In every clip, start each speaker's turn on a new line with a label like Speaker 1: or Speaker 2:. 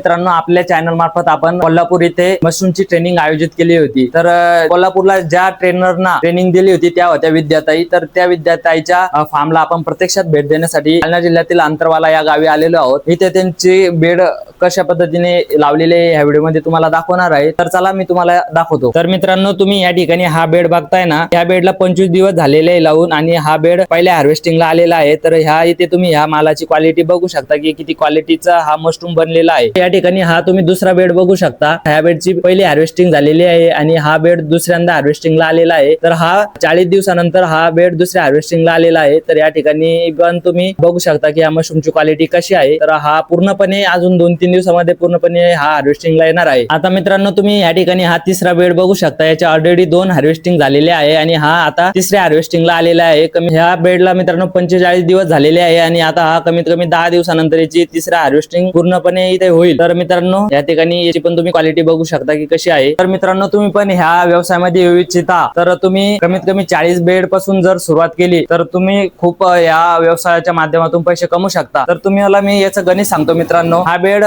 Speaker 1: मित्रांनो आपल्या चॅनल मार्फत आपण कोल्हापूर इथे मशरूमची ट्रेनिंग आयोजित केली होती. तर कोल्हापूरला ज्या ट्रेनरना ट्रेनिंग दिली होती त्या होत्या विद्याताई. तर त्या विद्याताईच्या फार्मला आपण प्रत्यक्षात भेट देण्यासाठी जालना जिल्ह्यातील अंतरवाला या गावी आलेलो आहोत. इथे त्यांची बेड कशा पद्धतीने लावलेले ह्या व्हिडिओमध्ये तुम्हाला दाखवणार आहे. तर चला मी तुम्हाला दाखवतो. तर मित्रांनो तुम्ही या ठिकाणी हा बेड बघताय ना या बेडला पंचवीस दिवस झालेले आहे लावून आणि हा बेड पहिल्या हार्वेस्टिंगला आलेला आहे. तर ह्या इथे तुम्ही ह्या मालाची क्वालिटी बघू शकता की किती क्वालिटीचा हा मशरूम बनलेला आहे. या ठिकाणी हा तुम्ही दुसरा बेड बघू शकता. ह्या बेडची पहिली हार्वेस्टिंग झालेली आहे आणि हा बेड दुसऱ्यांदा हार्वेस्टिंगला आलेला आहे. तर हा चाळीस दिवसानंतर हा बेड दुसऱ्या हार्वेस्टिंगला आलेला आहे. तर या ठिकाणी पण तुम्ही बघू शकता की या मशरूमची क्वालिटी कशी आहे. तर हा पूर्णपणे अजून दोन तीन दिवसामध्ये पूर्णपणे हा हार्वेस्टिंगला येणार आहे. आता मित्रांनो तुम्ही या ठिकाणी हा तिसरा बेड बघू शकता. याच्या ऑलरेडी दोन हार्वेस्टिंग झालेले आहे आणि हा आता तिसऱ्या हार्वेस्टिंगला आलेला आहे. कमी ह्या बेडला मित्रांनो पंचेचाळीस दिवस झालेले आहे आणि आता हा कमीत कमी दहा दिवसानंतर याची तिसरा हार्वेस्टिंग पूर्णपणे इथे होईल. तर मित्रांनो या ठिकाणी याची पण तुम्ही क्वालिटी बघू शकता की कशी आहे. तर मित्रांनो तुम्ही पण ह्या व्यवसायामध्ये येऊ इच्छिता. तर तुम्ही कमीत कमी चाळीस बेडपासून जर सुरुवात केली तर तुम्ही खूप या व्यवसायाच्या माध्यमातून पैसे कमवू शकता. तर तुम्ही मला मी याचं गणित सांगतो मित्रांनो. हा बेड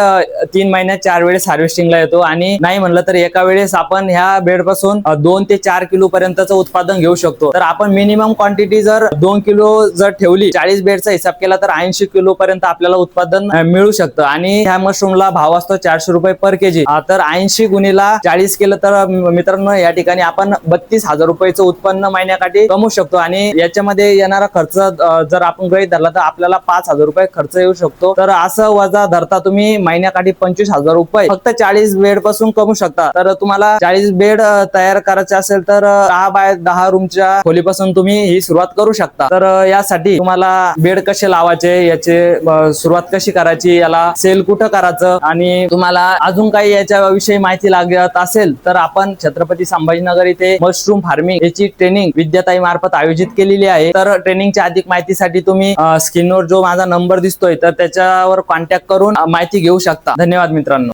Speaker 1: तीन महिन्यात चार वेळेस हार्वेस्टिंगला येतो. आणि नाही म्हणलं तर एका वेळेस आपण ह्या बेडपासून दोन ते चार किलो पर्यंतचं उत्पादन घेऊ शकतो. तर आपण मिनिमम क्वांटिटी जर दोन किलो जर ठेवली चाळीस बेडचा हिसाब केला तर ऐंशी किलो पर्यंत आपल्याला उत्पादन मिळू शकतं. आणि ह्या मशरूमला भाव असतो चारशे रुपये पर केजी तर ऐंशी गुणीला चाळीस केलं तर मित्रांनो या ठिकाणी आपण बत्तीस हजार रुपयाचं उत्पन्न महिन्याकाठी कमवू शकतो. आणि याच्यामध्ये येणारा खर्च जर आपण गृहीत धरला तर आपल्याला पाच हजार रुपये खर्च येऊ शकतो. तर असं वजा धरता तुम्ही महिन्या महिन्याकाठी पंचवीस हजार रुपये. फक्त चाळीस बेडपासून कमू शकता. तर तुम्हाला चाळीस बेड तयार करायचे असेल तर दहा बाय दहा रूमच्या खोलीपासून तुम्ही ही सुरुवात करू शकता. तर यासाठी तुम्हाला बेड कसे लावायचे याचे सुरुवात कशी करायची याला सेल कुठं करायचं आणि तुम्हाला अजून काही याच्याविषयी माहिती लागत असेल तर आपण छत्रपती संभाजीनगर इथे मशरूम फार्मिंग याची ट्रेनिंग विद्याताई मार्फत आयोजित केलेली आहे. तर ट्रेनिंगच्या अधिक माहितीसाठी तुम्ही स्क्रीनवर जो माझा नंबर दिसतोय तर त्याच्यावर कॉन्टॅक्ट करून माहिती घेऊ शकता. शकता. धन्यवाद मित्रांनो.